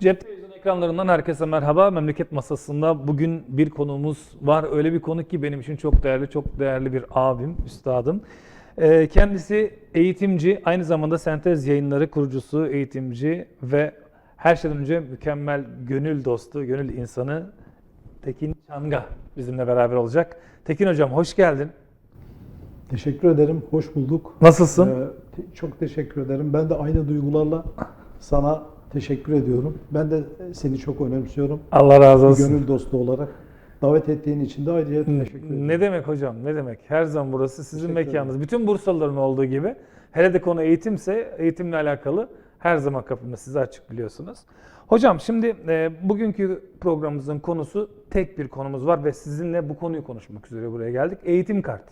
Cep televizyon ekranlarından herkese merhaba. Memleket masasında bugün bir konuğumuz var. Öyle bir konuk ki benim için çok değerli, çok değerli bir abim, üstadım. Ee, Kendisi eğitimci, aynı zamanda Sentez Yayınları kurucusu, eğitimci ve her şeyden önce mükemmel gönül dostu, gönül insanı Tekin Çanga bizimle beraber olacak. Tekin Hocam hoş geldin. Teşekkür ederim. Hoş bulduk. Nasılsın? Ee, çok teşekkür ederim. Ben de aynı duygularla sana teşekkür ediyorum. Ben de seni çok önemsiyorum. Allah razı olsun. gönül dostu olarak. Davet ettiğin için de ayrıca teşekkür ederim. Ne demek hocam? Ne demek? Her zaman burası sizin mekanınız. Bütün Bursalıların olduğu gibi. Hele de konu eğitimse eğitimle alakalı her zaman kapımız size açık biliyorsunuz. Hocam şimdi e, bugünkü programımızın konusu tek bir konumuz var ve sizinle bu konuyu konuşmak üzere buraya geldik. Eğitim kart.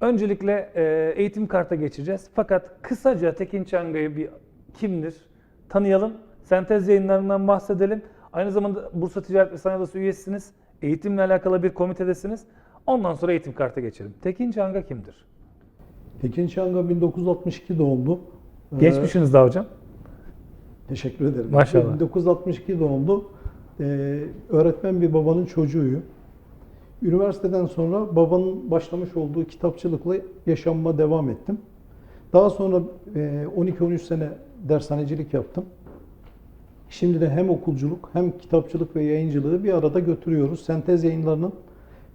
Öncelikle e, eğitim karta geçeceğiz. Fakat kısaca Tekin Çanga'yı bir kimdir? Tanıyalım. Sentez yayınlarından bahsedelim. Aynı zamanda Bursa Ticaret ve Sanayi Odası üyesiniz. Eğitimle alakalı bir komitedesiniz. Ondan sonra eğitim karta geçelim. Tekin Çanga kimdir? Tekin Çanga 1962 doğumlu. Ee, Geçmişiniz daha hocam. Teşekkür ederim. Maşallah. 1962 doğumlu. Ee, öğretmen bir babanın çocuğuyum. Üniversiteden sonra babanın başlamış olduğu kitapçılıkla yaşamıma devam ettim. Daha sonra e, 12-13 sene dershanecilik yaptım. Şimdi de hem okulculuk hem kitapçılık ve yayıncılığı bir arada götürüyoruz. Sentez yayınlarının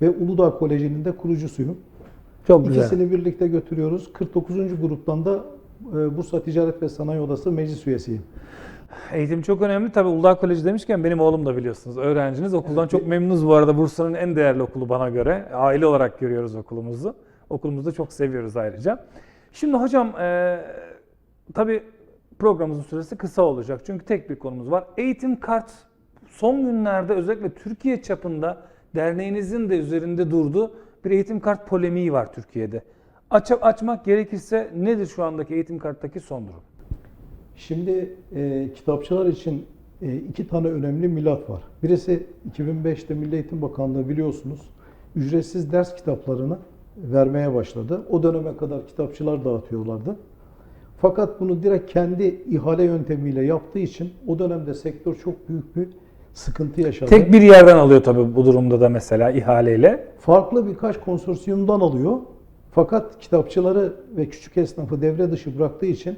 ve Uludağ Koleji'nin de kurucusuyum. Çok güzel. İkisini birlikte götürüyoruz. 49. gruptan da e, Bursa Ticaret ve Sanayi Odası meclis üyesiyim. Eğitim çok önemli. Tabii Uludağ Koleji demişken benim oğlum da biliyorsunuz öğrenciniz. Okuldan çok memnunuz bu arada. Bursa'nın en değerli okulu bana göre. Aile olarak görüyoruz okulumuzu. Okulumuzu da çok seviyoruz ayrıca. Şimdi hocam e, tabii programımızın süresi kısa olacak. Çünkü tek bir konumuz var. Eğitim kart son günlerde özellikle Türkiye çapında derneğinizin de üzerinde durduğu bir eğitim kart polemiği var Türkiye'de. Aç, açmak gerekirse nedir şu andaki eğitim karttaki son durum? Şimdi e, kitapçılar için e, iki tane önemli milat var. Birisi 2005'te Milli Eğitim Bakanlığı biliyorsunuz ücretsiz ders kitaplarını vermeye başladı. O döneme kadar kitapçılar dağıtıyorlardı. Fakat bunu direkt kendi ihale yöntemiyle yaptığı için o dönemde sektör çok büyük bir sıkıntı yaşadı. Tek bir yerden alıyor tabii bu durumda da mesela ihaleyle. Farklı birkaç konsorsiyumdan alıyor. Fakat kitapçıları ve küçük esnafı devre dışı bıraktığı için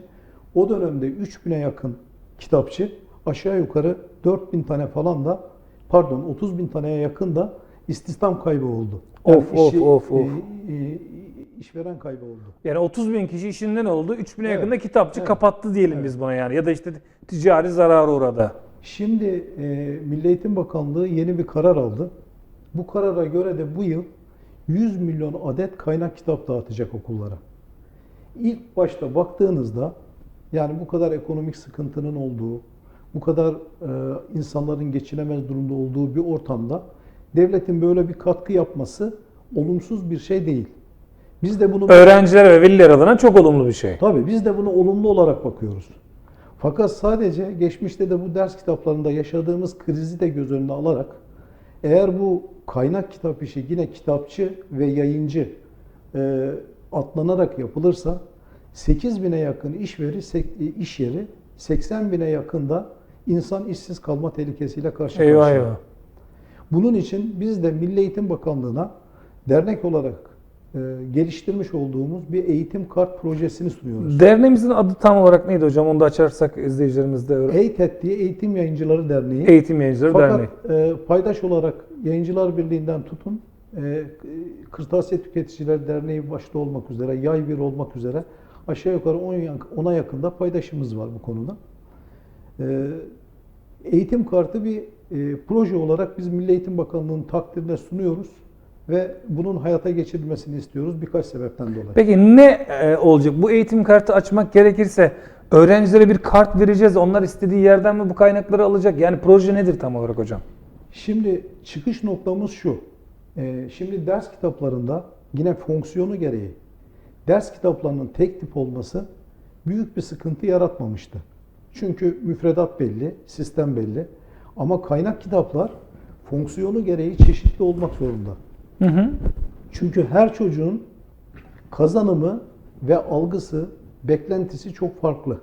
o dönemde 3000'e yakın kitapçı aşağı yukarı 4000 tane falan da pardon 30 bin taneye yakın da istihdam kaybı oldu. Of, of, of, of. e, e, işveren kaybı oldu. Yani 30 bin kişi işinden oldu. 3000'e Evet. yakında kitapçı Evet. kapattı diyelim Evet. biz buna yani. Ya da işte ticari zarara uğradı. Şimdi e, Milli Eğitim Bakanlığı yeni bir karar aldı. Bu karara göre de bu yıl 100 milyon adet kaynak kitap dağıtacak okullara. İlk başta baktığınızda yani bu kadar ekonomik sıkıntının olduğu, bu kadar e, insanların geçinemez durumda olduğu bir ortamda devletin böyle bir katkı yapması olumsuz bir şey değil. Biz de bunu Öğrenciler ve veliler adına çok olumlu bir şey. Tabii biz de bunu olumlu olarak bakıyoruz. Fakat sadece geçmişte de bu ders kitaplarında yaşadığımız krizi de göz önüne alarak eğer bu kaynak kitap işi yine kitapçı ve yayıncı e, atlanarak yapılırsa 8 bine yakın iş veri, sek- iş yeri 80 bine yakın da insan işsiz kalma tehlikesiyle karşı Eyvah karşıya. eyvah. Bunun için biz de Milli Eğitim Bakanlığı'na dernek olarak e, geliştirmiş olduğumuz bir eğitim kart projesini sunuyoruz. Derneğimizin adı tam olarak neydi hocam? Onu da açarsak izleyicilerimiz de öğren- EYTED diye Eğitim Yayıncıları Derneği. Eğitim Yayıncıları Fakat Derneği. e, paydaş olarak Yayıncılar Birliği'nden tutun, e, Kırtasiye Tüketiciler Derneği başta olmak üzere, Yay Bir olmak üzere aşağı yukarı 10 yak- 10'a yakında paydaşımız var bu konuda. E, eğitim kartı bir e, proje olarak biz Milli Eğitim Bakanlığı'nın takdirine sunuyoruz ve bunun hayata geçirilmesini istiyoruz birkaç sebepten dolayı. Peki ne e, olacak? Bu eğitim kartı açmak gerekirse öğrencilere bir kart vereceğiz. Onlar istediği yerden mi bu kaynakları alacak? Yani proje nedir tam olarak hocam? Şimdi çıkış noktamız şu. Ee, şimdi ders kitaplarında yine fonksiyonu gereği ders kitaplarının tek tip olması büyük bir sıkıntı yaratmamıştı. Çünkü müfredat belli, sistem belli. Ama kaynak kitaplar fonksiyonu gereği çeşitli olmak zorunda. Hı hı. Çünkü her çocuğun kazanımı ve algısı, beklentisi çok farklı.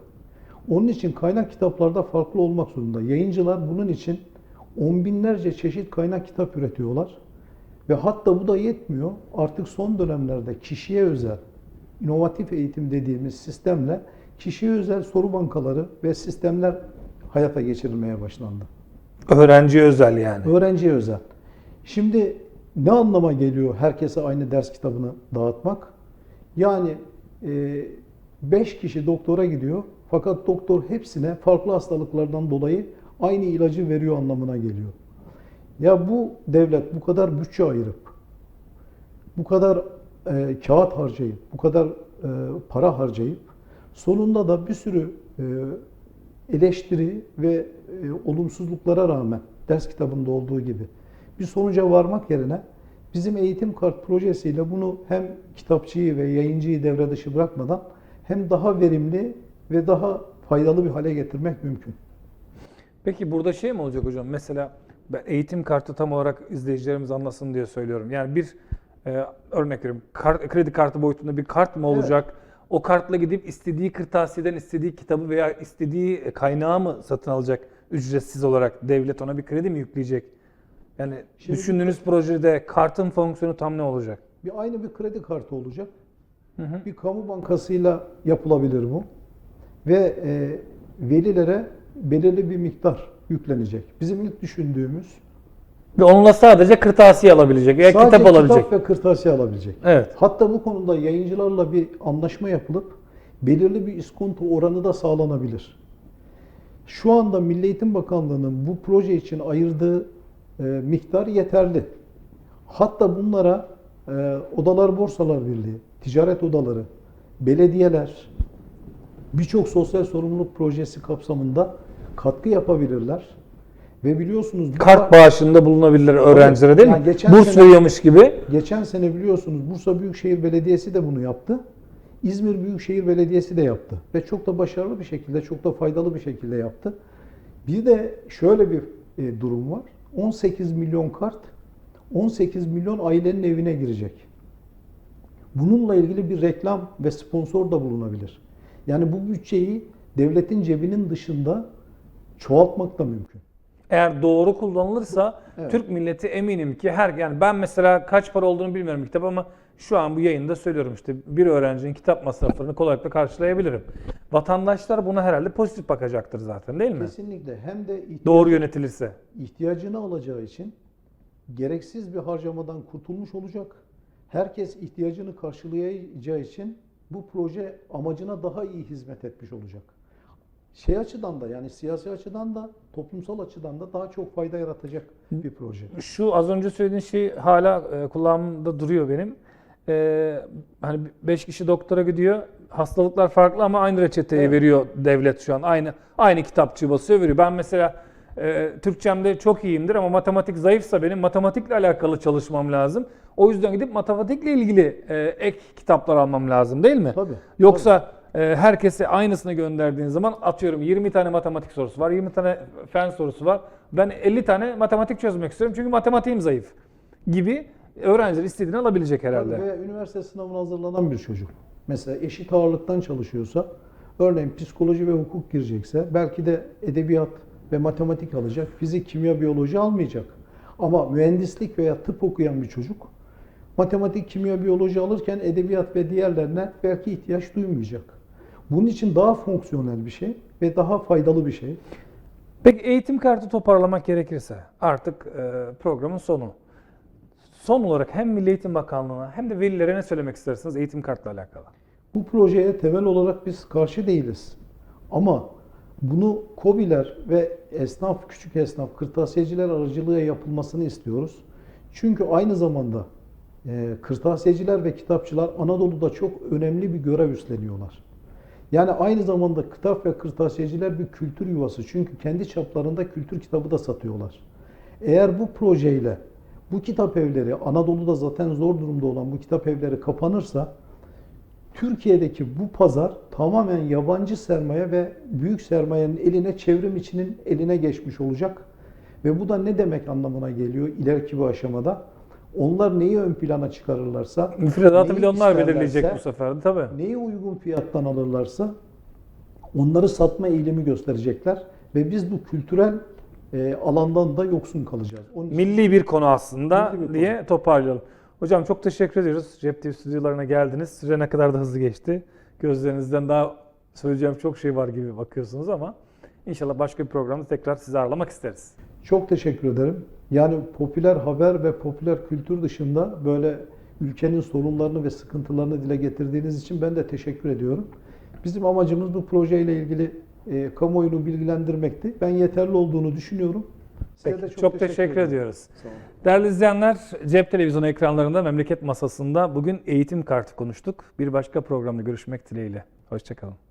Onun için kaynak kitaplarda farklı olmak zorunda. Yayıncılar bunun için on binlerce çeşit kaynak kitap üretiyorlar. Ve hatta bu da yetmiyor. Artık son dönemlerde kişiye özel, inovatif eğitim dediğimiz sistemle kişiye özel soru bankaları ve sistemler hayata geçirilmeye başlandı. Öğrenciye özel yani. Öğrenciye özel. Şimdi ne anlama geliyor herkese aynı ders kitabını dağıtmak? Yani 5 kişi doktora gidiyor fakat doktor hepsine farklı hastalıklardan dolayı aynı ilacı veriyor anlamına geliyor. Ya bu devlet bu kadar bütçe ayırıp, bu kadar e, kağıt harcayıp, bu kadar e, para harcayıp sonunda da bir sürü e, eleştiri ve e, olumsuzluklara rağmen ders kitabında olduğu gibi bir sonuca varmak yerine bizim eğitim kart projesiyle bunu hem kitapçıyı ve yayıncıyı devre dışı bırakmadan hem daha verimli ve daha faydalı bir hale getirmek mümkün. Peki burada şey mi olacak hocam? Mesela ben eğitim kartı tam olarak izleyicilerimiz anlasın diye söylüyorum. Yani bir e, örnek veriyorum. Kart, kredi kartı boyutunda bir kart mı olacak? O kartla gidip istediği kırtasiyeden istediği kitabı veya istediği kaynağı mı satın alacak ücretsiz olarak? Devlet ona bir kredi mi yükleyecek? Yani Şimdi- düşündüğünüz projede kartın fonksiyonu tam ne olacak? Bir aynı bir kredi kartı olacak. Hı hı. Bir kamu bankasıyla yapılabilir bu. Ve e, velilere belirli bir miktar yüklenecek. Bizim ilk düşündüğümüz Ve onunla sadece kırtasiye alabilecek veya sadece kitap alabilecek. kitap ve kırtasiye alabilecek. Evet. Hatta bu konuda yayıncılarla bir anlaşma yapılıp belirli bir iskonto oranı da sağlanabilir. Şu anda Milli Eğitim Bakanlığı'nın bu proje için ayırdığı e, miktar yeterli. Hatta bunlara e, Odalar Borsalar Birliği, ticaret odaları, belediyeler birçok sosyal sorumluluk projesi kapsamında katkı yapabilirler. Ve biliyorsunuz Kart bağışında bulunabilirler öğrencilere değil Yani mi? geçen Burs sene- veriyormuş gibi. Geçen sene biliyorsunuz Bursa Büyükşehir Belediyesi de bunu yaptı. İzmir Büyükşehir Belediyesi de yaptı. Ve çok da başarılı bir şekilde, çok da faydalı bir şekilde yaptı. Bir de şöyle bir e, durum var. 18 milyon kart, 18 milyon ailenin evine girecek. Bununla ilgili bir reklam ve sponsor da bulunabilir. Yani bu bütçeyi devletin cebinin dışında çoğaltmak da mümkün. Eğer doğru kullanılırsa Evet. Türk milleti eminim ki her yani ben mesela kaç para olduğunu bilmiyorum kitap ama şu an bu yayında söylüyorum işte bir öğrencinin kitap masraflarını kolaylıkla karşılayabilirim. Vatandaşlar buna herhalde pozitif bakacaktır zaten değil mi? Kesinlikle. Hem de ihtiyaç- Doğru yönetilirse. ihtiyacını alacağı için gereksiz bir harcamadan kurtulmuş olacak. Herkes ihtiyacını karşılayacağı için bu proje amacına daha iyi hizmet etmiş olacak. Şey açıdan da yani siyasi açıdan da toplumsal açıdan da daha çok fayda yaratacak bir proje. Şu az önce söylediğin şey hala e, kulağımda duruyor benim. E, hani 5 kişi doktora gidiyor. Hastalıklar farklı ama aynı reçeteyi Evet. veriyor devlet şu an. Aynı aynı kitapçı basıyor veriyor. Ben mesela e, Türkçemde çok iyiyimdir ama matematik zayıfsa benim matematikle alakalı çalışmam lazım. O yüzden gidip matematikle ilgili e, ek kitaplar almam lazım değil mi? Tabii. Yoksa e, herkese aynısını gönderdiğin zaman atıyorum 20 tane matematik sorusu var, 20 tane fen sorusu var. Ben 50 tane matematik çözmek istiyorum çünkü matematiğim zayıf gibi öğrenciler istediğini alabilecek herhalde. Tabii Ve üniversite sınavına hazırlanan bir çocuk. Mesela eşit ağırlıktan çalışıyorsa, örneğin psikoloji ve hukuk girecekse, belki de edebiyat ve matematik alacak, fizik, kimya, biyoloji almayacak. Ama mühendislik veya tıp okuyan bir çocuk, matematik, kimya, biyoloji alırken edebiyat ve diğerlerine belki ihtiyaç duymayacak. Bunun için daha fonksiyonel bir şey ve daha faydalı bir şey. Peki eğitim kartı toparlamak gerekirse artık programın sonu. Son olarak hem Milli Eğitim Bakanlığı'na hem de velilere ne söylemek istersiniz eğitim kartla alakalı? Bu projeye temel olarak biz karşı değiliz. Ama bunu KOBİ'ler ve esnaf, küçük esnaf, kırtasiyeciler aracılığıyla yapılmasını istiyoruz. Çünkü aynı zamanda e, kırtasiyeciler ve kitapçılar Anadolu'da çok önemli bir görev üstleniyorlar. Yani aynı zamanda kitap ve kırtasiyeciler bir kültür yuvası. Çünkü kendi çaplarında kültür kitabı da satıyorlar. Eğer bu projeyle bu kitap evleri, Anadolu'da zaten zor durumda olan bu kitap evleri kapanırsa Türkiye'deki bu pazar tamamen yabancı sermaye ve büyük sermayenin eline, çevrim içinin eline geçmiş olacak. Ve bu da ne demek anlamına geliyor ileriki bu aşamada? Onlar neyi ön plana çıkarırlarsa, Müfredatı bile onlar belirleyecek bu sefer tabii. neyi uygun fiyattan alırlarsa Onları satma eğilimi gösterecekler ve biz bu kültürel e, alandan da yoksun kalacağız. Onun için Milli bir konu aslında Milli bir diye toparlayalım. Hocam çok teşekkür ediyoruz. Cep TV stüdyolarına geldiniz. Süre ne kadar da hızlı geçti. Gözlerinizden daha söyleyeceğim çok şey var gibi bakıyorsunuz ama inşallah başka bir programda tekrar sizi ağırlamak isteriz. Çok teşekkür ederim. Yani popüler haber ve popüler kültür dışında böyle ülkenin sorunlarını ve sıkıntılarını dile getirdiğiniz için ben de teşekkür ediyorum. Bizim amacımız bu projeyle ilgili e, kamuoyunu bilgilendirmekti. Ben yeterli olduğunu düşünüyorum. Size Peki, de çok, teşekkür, ederim. ediyoruz. Değerli izleyenler, Cep Televizyonu ekranlarında Memleket Masası'nda bugün eğitim kartı konuştuk. Bir başka programda görüşmek dileğiyle. Hoşçakalın.